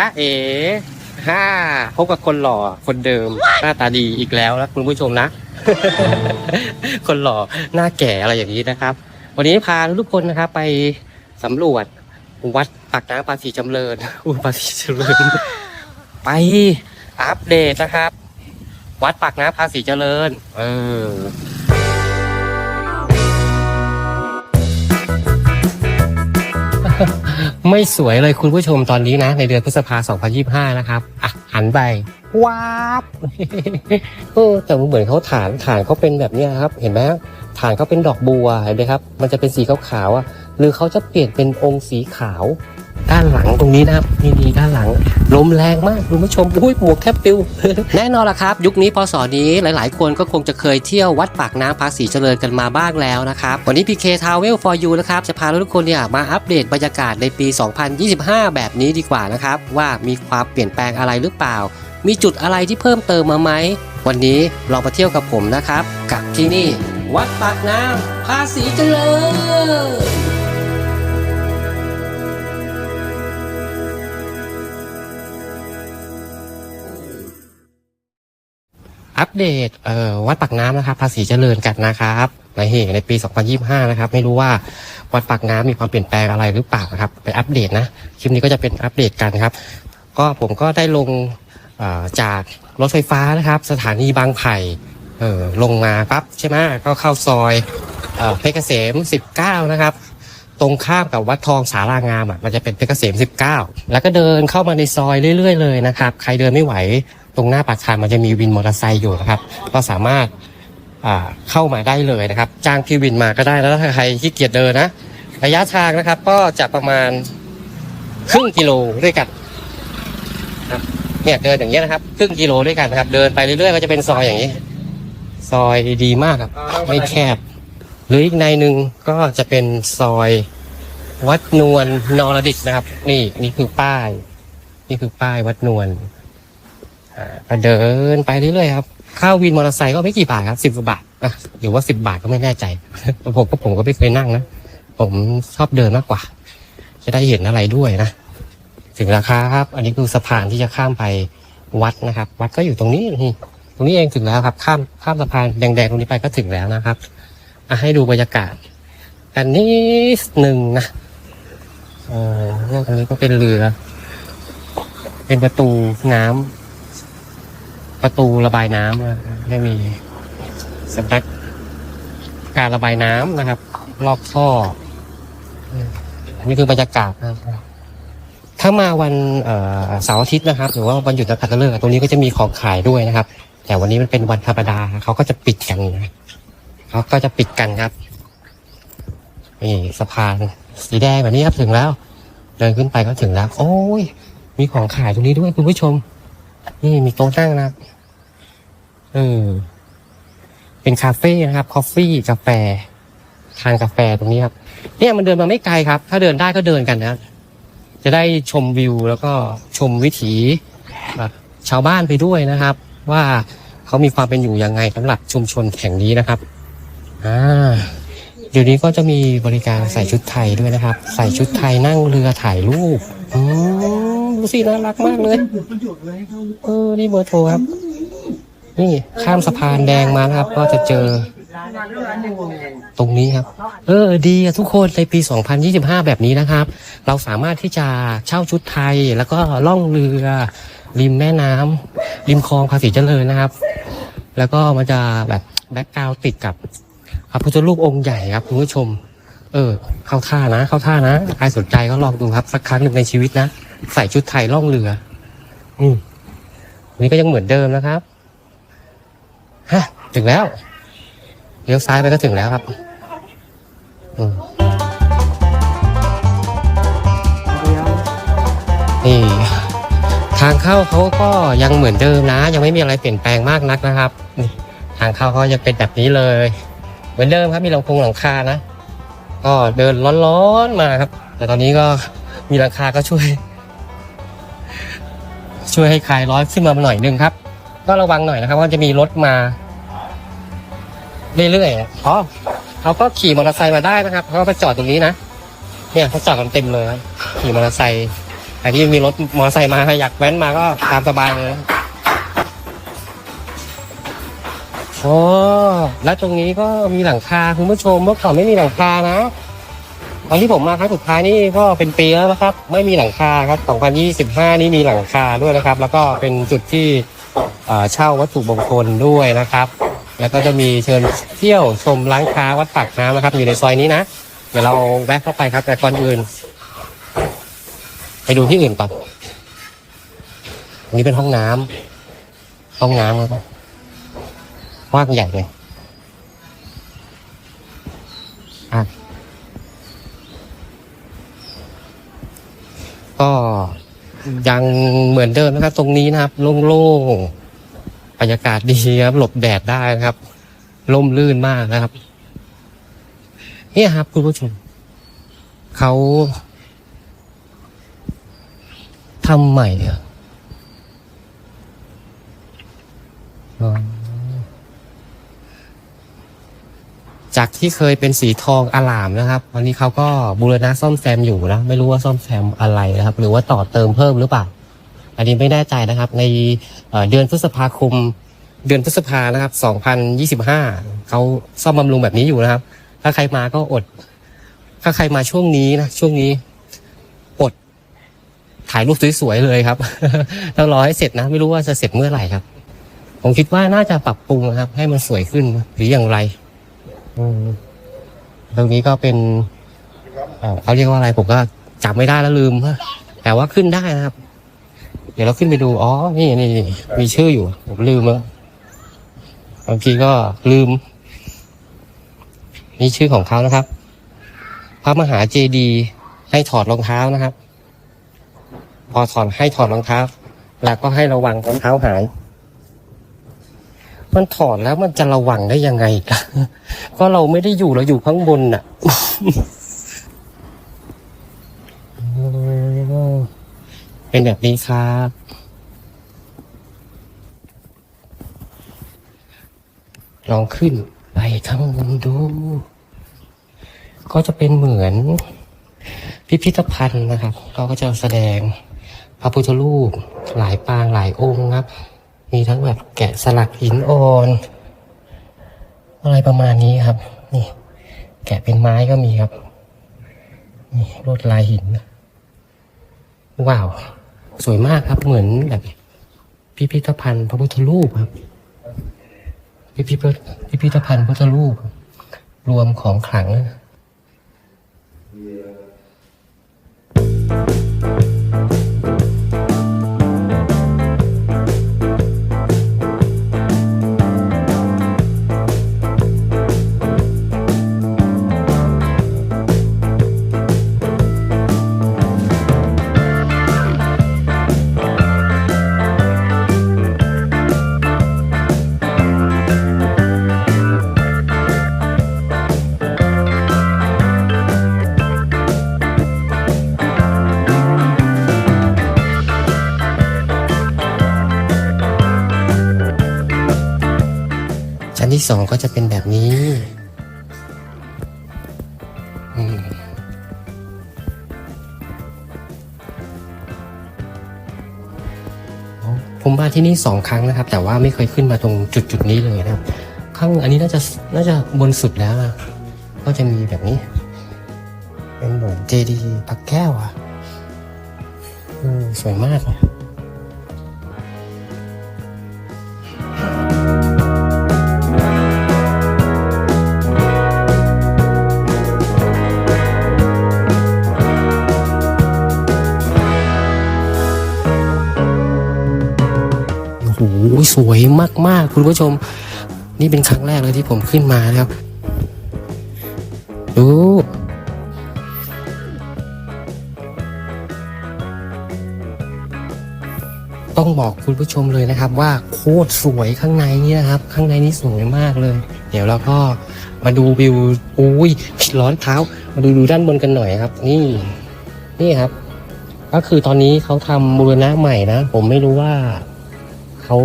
จ๊ะเอ๋ฮ่าพบกับคนหล่อคนเดิม หน้าตาดีอีกแล้วนะคุณผู้ชมนะ คนหล่อหน้าแก่อะไรอย่างนี้นะครับ วันนี้พาทุกคนนะครับไปสำรวจวัดปากน้ำภาษีจำเริญอุยภาษีเจริญ ไปอัปเดตนะครับ วัดปากน้ำภาษีเจริญ เออ ไม่สวยเลยคุณผู้ชมตอนนี้นะ ในเดือนพฤษภา 2025 นะครับอะหันไปว้าบเออแต่เหมือนเขาฐานฐานเขาเป็นแบบเนี้ยครับ เห็นไหมฐานเขาเป็นดอกบัวเห็นไหมครับ มันจะเป็นสีขาวๆอะหรือเขาจะเปลี่ยนเป็นองค์สีขาว ด้านหลังตรงนี้นะครับนี่นี่ด้านหลัง ลมแรงมากคุณผู้ชมอุ้ยหมวกแทบปิว แน่นอนละครับ ยุคนี้พศนี้หลาย ๆ คนก็คงจะเคยเที่ยววัดปากน้ำภาษีเจริญกันมาบ้างแล้วนะครับ วันนี้ PK Travel for You นะครับจะพาทุกคนเนี่ยมาอัปเดตบรรยากาศในปี 2025 แบบนี้ดีกว่านะครับ ว่ามีความเปลี่ยนแปลงอะไรหรือเปล่า มีจุดอะไรที่เพิ่มเติมมาไหมวันนี้ลองมาเที่ยวกับผมนะครับ กับที่นี่ วัดปากน้ำภาษีเจริญ อัปเดตเอ่อวัดปากน้ำนะครับ ภาษีเจริญกันนะครับในเหตุในปี 2025 นะครับ ไม่รู้ว่าวัดปากน้ำมีความเปลี่ยนแปลงอะไรหรือเปล่านะครับ ไปอัปเดตนะ คลิปนี้ก็จะเป็นอัปเดตกันครับ ก็ผมก็ได้ลงจากรถไฟฟ้านะครับ สถานีบางไผ่เออลงมาปั๊บใช่ไหมก็เข้าซอยเอ่อเพชรเกษม 19 นะครับ ตรงข้ามกับวัดทองสารางามอะมันจะเป็นเพชรเกษม 19 แล้วก็เดินเข้ามาในซอยเรื่อย ๆ เลยนะครับ ใครเดินไม่ไหว ตรงหน้าปากทางมันจะมีวินมอเตอร์ไซค์อยู่นะครับก็สามารถอ่าเข้ามาได้เลยนะครับ จ้างพี่วินมาก็ได้แล้วถ้าใครขี้เกียจเดินนะระยะทางนะครับ ก็จะประมาณครึ่งกิโลด้วยกันครับเนี่ยเดินอย่างเงี้ยนะครับครึ่งกิโลด้วยกันนะครับ เดินไปเรื่อยๆก็จะเป็นซอยอย่างนี้ ซอยดีมากครับ ไม่แคบ หรืออีกในหนึ่งก็จะเป็นซอยวัดนวลนรดิตนะครับ นี่นี่คือป้าย นี่คือป้ายวัดนวลอ่า ก็เดินไปเรื่อยๆครับค่าวินมอเตอร์ไซค์ก็ไม่กี่บาทครับสิบกว่าบาทอะหรือว่าสิบบาทก็ไม่แน่ใจ ผมก็ผมก็ไม่เคยนั่งนะ ผมชอบเดินมากกว่า จะได้เห็นอะไรด้วยนะ ถึงราคาครับ อันนี้คือสะพานที่จะข้ามไปวัดนะครับ วัดก็อยู่ตรงนี้นี่ตรงนี้เองถึงแล้วครับ ข้ามข้ามสะพานแดงๆตรงนี้ไปก็ถึงแล้วนะครับอะให้ดูบรรยากาศกันนิดหนึ่งนะเออเรื่องอันนี้ก็เป็นเรือ เป็นประตูน้ำ ประตูระบายน้ำนะได้มีสำนักการระบายน้ำนะครับ รอบท่ออันนี้คือบรรยากาศนะครับถ้ามาวันเสาร์อาทิตย์นะครับ หรือว่าวันหยุดนักขัตฤกษ์ตรงนี้ก็จะมีของขายด้วยนะครับ แต่วันนี้มันเป็นวันธรรมดาเขาก็จะปิดกันนะเขาก็จะปิดกันครับนี่สะพานสีแดงแบบนี้ครับถึงแล้ว เดินขึ้นไปก็ถึงแล้ว โอ้ย มีของขายตรงนี้ด้วยคุณผู้ชม นี่มีโต๊ะนั่งนะครับเออเป็นคาเฟ่นะครับคอฟฟี่กาแฟ ทานกาแฟตรงนี้ครับ เนี่ยมันเดินมาไม่ไกลครับ ถ้าเดินได้ก็เดินกันนะจะได้ชมวิวแล้วก็ชมวิถีแบบชาวบ้านไปด้วยนะครับ ว่าเขามีความเป็นอยู่ยังไงสำหรับชุมชนแห่งนี้นะครับอ่าเดี๋ยวนี้ก็จะมีบริการใส่ชุดไทยด้วยนะครับ ใส่ชุดไทยนั่งเรือถ่ายรูปอืม ดูสิน่ารักมากเลยเออนี่เบอร์โทรครับ นี่ข้ามสะพานแดงมานะครับ ก็จะเจอ ตรงนี้ครับ เออ ดีอะทุกคนในปี 2025 แบบนี้นะครับ เราสามารถที่จะเช่าชุดไทยแล้วก็ล่องเรือ ริมแม่น้ำริมคลองภาษีเจริญนะครับ แล้วก็มันจะแบบแบ็กกราวติดกับพระพุทธรูปองค์ใหญ่ครับคุณผู้ชม เออ เข้าท่านะ เข้าท่านะใครสนใจก็ลองดูครับ สักครั้งหนึ่งในชีวิตนะ ใส่ชุดไทยล่องเรือ อืมอันนี้ก็ยังเหมือนเดิมนะครับฮะถึงแล้วเลี้ยวซ้ายไปก็ถึงแล้วครับ อืมนี่ ทางเข้าเขาก็ยังเหมือนเดิมนะ ยังไม่มีอะไรเปลี่ยนแปลงมากนักนะครับนี่ทางเข้าเขายังเป็นแบบนี้เลย เหมือนเดิมครับมีหลังคงหลังคานะ ก็เดินร้อนๆมาครับ แต่ตอนนี้ก็มีหลังคาก็ช่วย ช่วยให้คลายร้อนขึ้นมาหน่อยนึงครับ ก็ระวังหน่อยนะครับว่าจะมีรถมา เรื่อยๆอ๋อเขาก็ขี่มอเตอร์ไซค์มาได้นะครับเขาก็ไปจอดตรงนี้นะเนี่ยเขาจอดกันเต็มเลยขี่มอเตอร์ไซค์แต่ที่มีรถมอเตอร์ไซค์มาอยากแว้นมาก็ตามสบายเลยโอ้แล้วตรงนี้ก็มีหลังคาคุณผู้ชมเมื่อก่อนไม่มีหลังคานะ ตอนที่ผมมาครั้งสุดท้ายนี่ก็เป็นปีแล้วนะครับ ไม่มีหลังคาครับ 2025 นี่มีหลังคาด้วยนะครับ แล้วก็เป็นจุดที่เช่าวัตถุมงคลด้วยนะครับ แล้วก็จะมีเชิญเที่ยวชมร้านค้าวัดปากน้ำนะครับ อยู่ในซอยนี้นะ เดี๋ยวเราแวะเข้าไปครับ แต่ก่อนอื่น ไปดูที่อื่นก่อนอันนี้เป็นห้องน้ำห้องน้ำครับว้างใหญ่เลย ก็ยังเหมือนเดิมนะครับ ตรงนี้นะครับ โล่งๆบรรยากาศดีครับ หลบแดดได้นะครับล่มลื่นมากนะครับ เนี่ยครับ คุณผู้ชมเขาทำใหม่อะอ๋อ จากที่เคยเป็นสีทองอลามนะครับวันนี้เขาก็บูรณะซ่อมแซมอยู่นะไม่รู้ว่าซ่อมแซมอะไรนะครับ หรือว่าต่อเติมเพิ่มหรือเปล่า อันนี้ไม่แน่ใจนะครับ ในเดือนพฤษภาคม เดือนพฤษภานะครับ 2025เขาซ่อมบำรุงแบบนี้อยู่นะครับ ถ้าใครมาก็อด ถ้าใครมาช่วงนี้นะช่วงนี้อดถ่ายรูปสวยๆเลยครับต้องรอให้เสร็จนะ ไม่รู้ว่าจะเสร็จเมื่อไหร่ครับ ผมคิดว่าน่าจะปรับปรุงนะครับ ให้มันสวยขึ้นหรืออย่างไร ตรงนี้ก็เป็นเขาเรียกว่าอะไรผมก็จำไม่ได้แล้วลืมแต่ว่าขึ้นได้นะครับ เดี๋ยวเราขึ้นไปดู อ๋อ นี่นี่มีชื่ออยู่ ผมลืมแล้วบางทีก็ลืม นี่ชื่อของเขานะครับ พระมหาเจดียให้ถอดรองเท้านะครับ พอถอดให้ถอดรองเท้า แล้วก็ให้ระวังรองเท้าหาย มันถอดแล้วมันจะระวังได้ยังไงก็เราไม่ได้อยู่เราอยู่ข้างบนน่ะเป็นแบบนี้ครับลองขึ้นไปข้างบนดู ก็จะเป็นเหมือน พิพิธภัณฑ์นะครับก็ก็จะแสดงพระพุทธรูปหลายปางหลายองค์ครับ มีทั้งแบบแกะสลักหินอ่อน อะไรประมาณนี้ครับ นี่ แกะเป็นไม้ก็มีครับนี่ลวดลายหิน ว้าว สวยมากครับเหมือนแบบพิพิธภัณฑ์พระพุทธรูปครับ พิพิธพิพิธภัณฑ์พุทธรูป รวมของขลังนที่ สองก็จะเป็นแบบนี้ผมมาที่นี่สองครั้งนะครับ แต่ว่าไม่เคยขึ้นมาตรงจุดจุดนี้เลยนะครับ ข้างอันนี้น่าจะน่าจะบนสุดแล้วนะก็จะมีแบบนี้ เป็นเหมือนเจดีย์ปักแก้วอะสวยมากเลย สวยมากๆ คุณผู้ชม นี่เป็นครั้งแรกเลยที่ผมขึ้นมานะครับดูต้องบอกคุณผู้ชมเลยนะครับ ว่าโคตรสวยข้างในนี่นะครับ ข้างในนี่สวยมากเลย เดี๋ยวเราก็มาดูวิวอุ้ยร้อนเท้า มาดูดูด้านบนกันหน่อยครับ นี่ นี่ครับ ก็คือตอนนี้เขาทำบูรณะใหม่นะ ผมไม่รู้ว่าเขา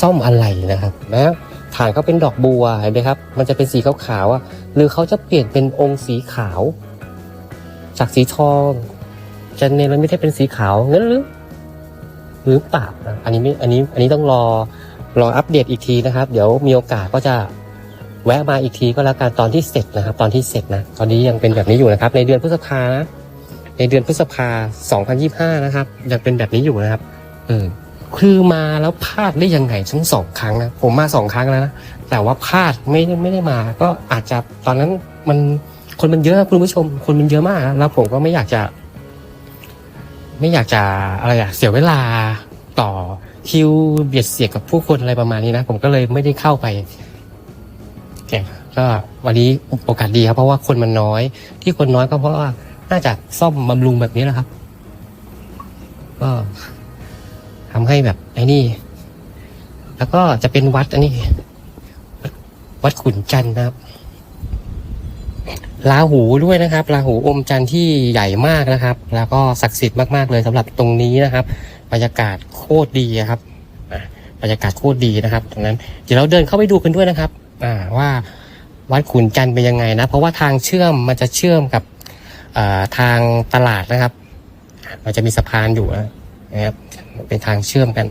ซ่อมอะไรนะครับนะฐานเขาเป็นดอกบัวเห็นไหมครับ มันจะเป็นสีขาวๆอะหรือเขาจะเปลี่ยนเป็นองค์สีขาว จากสีทองจะเนรมิตให้เป็นสีขาวงั้นหรือหรือเปล่านะอันนี้ไม่อันนี้อันนี้ต้องรอรออัปเดตอีกทีนะครับ เดี๋ยวมีโอกาสก็จะแวะมาอีกทีก็แล้วกันตอนที่เสร็จนะครับ ตอนที่เสร็จนะตอนนี้ยังเป็นแบบนี้อยู่นะครับ ในเดือนพฤษภานะในเดือนพฤษภา2025 นะครับยังเป็นแบบนี้อยู่นะครับเออ คือมาแล้วพลาดได้ยังไงทั้งสองครั้งนะผมมาสองครั้งแล้วนะแต่ว่าพลาดไม่ไม่ได้มา ก็อาจจะตอนนั้นมันคนมันเยอะคุณผู้ชม คนมันเยอะมากนะแล้วผมก็ไม่อยากจะ ไม่อยากจะอะไรอะเสียเวลาต่อคิวเบียดเสียกับผู้คนอะไรประมาณนี้นะผมก็เลยไม่ได้เข้าไปก็วันนี้โอกาสดีครับ เพราะว่าคนมันน้อย ที่คนน้อยก็เพราะว่าน่าจะซ่อมบำรุงแบบนี้แหละครับ ก็ ทำให้แบบไอ้นี่ แล้วก็จะเป็นวัดอันนี้ วัดขุนจันทร์นะครับลาหูด้วยนะครับลาหูอมจันทร์ที่ใหญ่มากนะครับ แล้วก็ศักดิ์สิทธิ์มาก ๆ เลยสำหรับตรงนี้นะครับ บรรยากาศโคตรดีครับบรรยากาศโคตรดีนะครับตรงนั้น เดี๋ยวเราเดินเข้าไปดูกันด้วยนะครับ อ่าว่าวัดขุนจันทร์เป็นยังไงนะ เพราะว่าทางเชื่อมมันจะเชื่อมกับทางตลาดนะครับ มันจะมีสะพานอยู่นะครับ เป็นทางเชื่อมกัน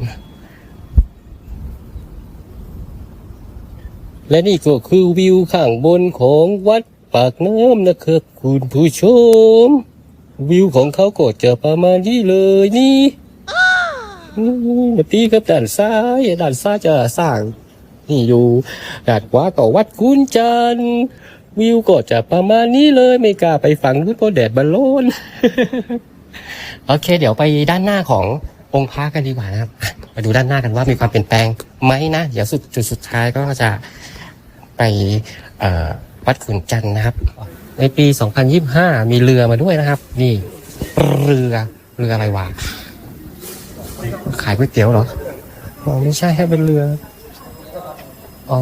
และนี่ก็คือวิวข้างบนของวัดปากน้ำนะครับคุณผู้ชม วิวของเขาก็จะประมาณนี้เลยนี่นี่พี่ครับด้านซ้ายด้านซ้ายจะสร้าง นี่อยู่ด้านขวาก็วัดกุนจันวิวก็จะประมาณนี้เลยไม่กล้าไปฝั่งนู้นเพราะแดดมันร้อนโอเค เดี๋ยวไปด้านหน้าของ องค์พระกันดีกว่านะครับมาดูด้านหน้ากันว่ามีความเปลี่ยนแปลงไหมนะเดี๋ยวสุดจุดสุดท้ายก็จะไปวัดขุนจันทร์นะครับ ในปี 2025 มีเรือมาด้วยนะครับ นี่เรือเรืออะไรวะขายก๋วยเตี๋ยวเหรออ๋อไม่ใช่ให้เป็นเรือ อ๋อ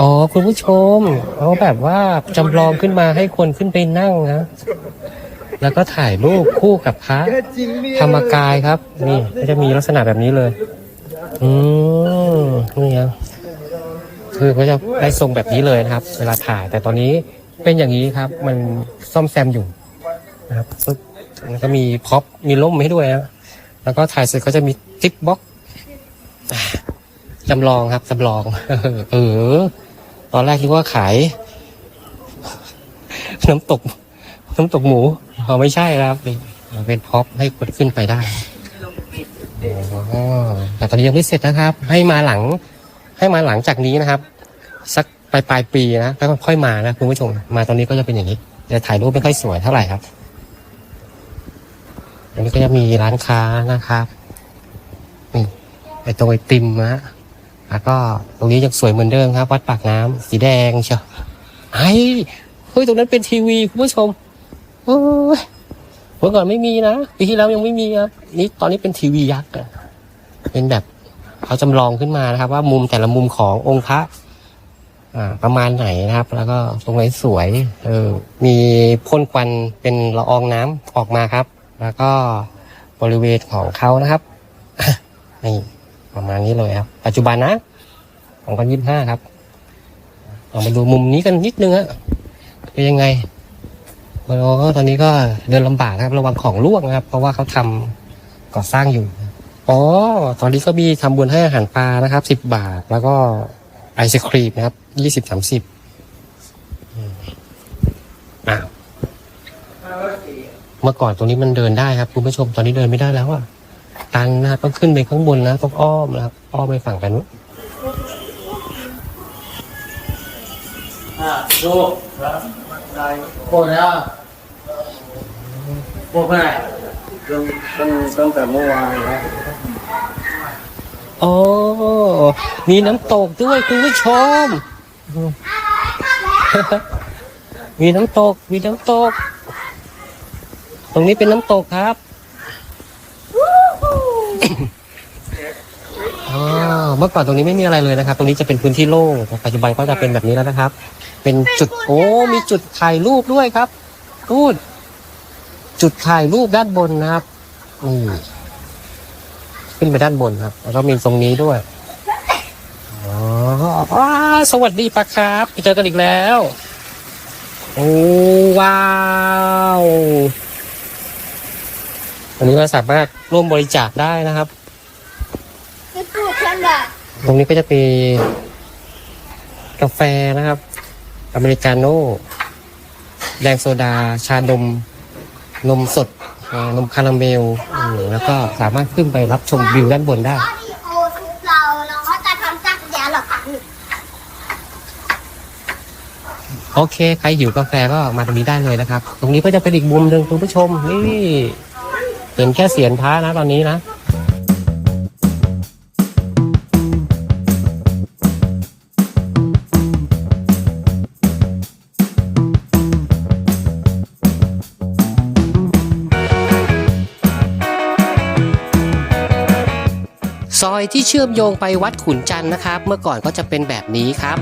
อ๋อ คุณผู้ชมเขาแบบว่าจำลองขึ้นมาให้คนขึ้นไปนั่งนะ แล้วก็ถ่ายรูปคู่กับพระธรรมกายครับ นี่ก็จะมีลักษณะแบบนี้เลย อืมนี่ครับคือเขาจะได้ทรงแบบนี้เลยนะครับ เวลาถ่ายแต่ตอนนี้เป็นอย่างนี้ครับ มันซ่อมแซมอยู่นะครับแล้วก็มีพ็อปมีล่มให้ด้วยนะแล้วก็ถ่ายเสร็จก็จะมีติ๊กบ็อกจำลองครับจำลอง เออ ตอนแรกคิดว่าขาย น้ำตก น้ำตกหมูเขาไม่ใช่นะครับเป็นเป็นพ็อปให้คนขึ้นไปได้อ๋อแต่ตอนนี้ยังไม่เสร็จนะครับ ให้มาหลัง ให้มาหลังจากนี้นะครับ สักปลายปลายปีนะแล้วค่อยมานะคุณผู้ชมมาตอนนี้ก็จะเป็นอย่างนี้จะถ่ายรูปไม่ค่อยสวยเท่าไหร่ครับอันนี้ก็จะมีร้านค้านะครับนี่ไอตรงไอติมนะแล้วก็ตรงนี้ยังสวยเหมือนเดิมครับ วัดปากน้ำสีแดงเชียวไอ้เฮ้ยตรงนั้นเป็นทีวีคุณผู้ชม โอ้ยเมื่อก่อนไม่มีนะปีที่แล้วยังไม่มีครับนี่ตอนนี้เป็นทีวียักษ์อะเป็นแบบเขาจำลองขึ้นมานะครับ ว่ามุมแต่ละมุมขององค์พระอ่าประมาณไหนนะครับ แล้วก็ตรงไหนสวยเออมีพ่นควันเป็นละอองน้ำออกมาครับ แล้วก็บริเวณของเขานะครับ นี่ประมาณนี้เลยครับ ปัจจุบันนะ2025ครับเรามาดูมุมนี้กันนิดนึงฮะเป็นยังไง เราก็ตอนนี้ก็เดินลำบากนะครับ ระวังของร่วงนะครับ เพราะว่าเขาทำก่อสร้างอยู่อ๋อตอนนี้ก็มีทำบุญให้อาหารปลานะครับสิบบาท แล้วก็ไอศครีมนะครับยี่สิบสามสิบอ้าวเมื่อก่อนตรงนี้มันเดินได้ครับคุณผู้ชมตอนนี้เดินไม่ได้แล้วอะตันนะต้องขึ้นไปข้างบนนะต้องอ้อมนะครับอ้อมไปฝั่งกันนู้นอะดูได้โคตรแล้ว โคตรเมื่อไหร่ตั้งตั้งตั้งแต่เมื่อวานนะอ๋อมีน้ำตกด้วยคุณผู้ชม มีน้ำตก มีน้ำตก ตรงนี้เป็นน้ำตกครับอ๋อเมื่อก่อนตรงนี้ไม่มีอะไรเลยนะครับ ตรงนี้จะเป็นพื้นที่โล่งแต่ปัจจุบันก็จะเป็นแบบนี้แล้วนะครับ เป็นจุด โอ้ มีจุดถ่ายรูปด้วยครับพูด จุดถ่ายรูปด้านบนนะครับนี่ขึ้นไปด้านบนครับแล้วก็มีตรงนี้ด้วยอ๋อว้าสวัสดีปะครับไปเจอกันอีกแล้ว โอ้ว้าวอันนี้เราสามารถร่วมบริจาคได้นะครับที่พูดฉันแบบตรงนี้ก็จะเป็นกาแฟนะครับ อเมริกาโน่แดงโซดา ชานม นมสดนมคาราเมลแล้วก็สามารถขึ้นไปรับชมวิวด้านบนได้โอเราเราก็จะทำจักรยานหรอกค่ะโอเค ใครหิวกาแฟก็มาตรงนี้ได้เลยนะครับ ตรงนี้ก็จะเป็นอีกมุมหนึ่งคุณผู้ชมนี่เห็นแค่เสียนพระนะตอนนี้นะ ซอยที่เชื่อมโยงไปวัดขุนจันทร์นะครับ เมื่อก่อนก็จะเป็นแบบนี้ครับ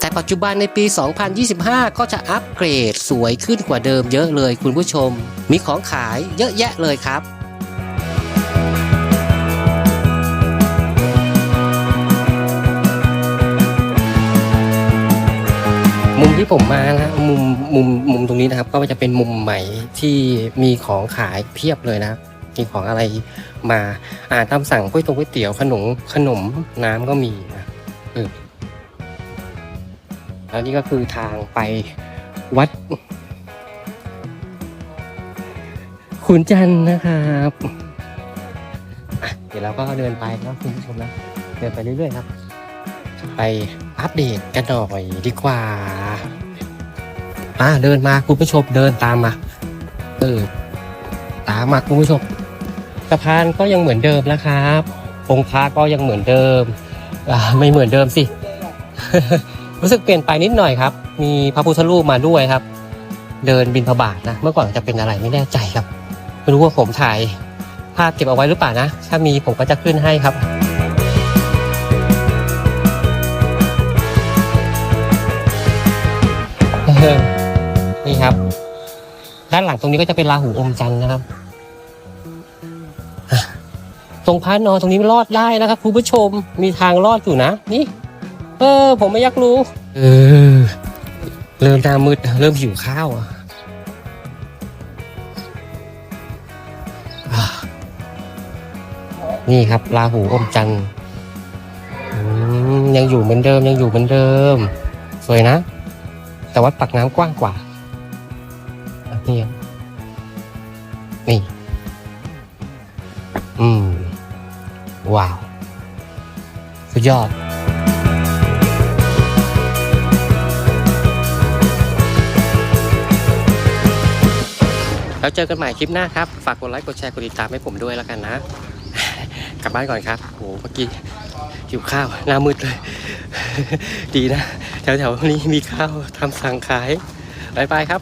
แต่ปัจจุบันในปี 2025 ก็จะอัปเกรดสวยขึ้นกว่าเดิมเยอะเลยคุณผู้ชม มีของขายเยอะแยะเลยครับ มุมที่ผมมานะมุมมุมมุมตรงนี้นะครับ ก็จะเป็นมุมใหม่ที่มีของขายเพียบเลยนะครับมีของอะไรมาอ่าตามสั่งก๋วยตงก๋วยเตี๋ยวขนมขนมน้ำก็มีนะเออแล้วนี่ก็คือทางไปวัด ขุนจันทร์นะครับเดี๋ยวเราก็เดินไปนะคุณผู้ชมนะเดินไปเรื่อยๆครับ ไปอัปเดตกันหน่อยดีกว่าอ่าเดินมาคุณผู้ชมเดินตามมา เออ ตามมาคุณผู้ชมสะพานก็ยังเหมือนเดิมนะครับ องค์พระก็ยังเหมือนเดิมอ่าไม่เหมือนเดิมสิ รู้สึกเปลี่ยนไปนิดหน่อยครับ มีพระพุทธรูปมาด้วยครับ เดินบินพบาทนะ เมื่อก่อนจะเป็นอะไรไม่แน่ใจครับ ไม่รู้ว่าผมถ่ายภาพเก็บเอาไว้หรือเปล่านะ ถ้ามีผมก็จะขึ้นให้ครับ นี่ครับ ด้านหลังตรงนี้ก็จะเป็นราหูอมจันทร์นะครับ ตรงพระนอนตรงนี้รอดได้นะครับคุณผู้ชมมีทางรอดอยู่นะนี่ เออ ผมไม่อยากรู้ เออ เริ่มหน้ามืดเริ่มหิวข้าวอะนี่ครับราหูอมจันทร์ยังอยู่เหมือนเดิมยังอยู่เหมือนเดิม สวยนะ แต่วัดปากน้ำกว้างกว่าอะนี่ครับนี่ อืม ว้าว สุดยอดแล้วเจอกันใหม่คลิปหน้าครับ ฝากกดไลค์ กดแชร์ กดติดตามให้ผมด้วยแล้วกันนะ ลับบ้านก่อนครับโหเมื่อกี้หิวข้าวหน้ามืดเลย ดีนะ แถวๆนี้มีข้าวทำสั่งขายบายบายครับ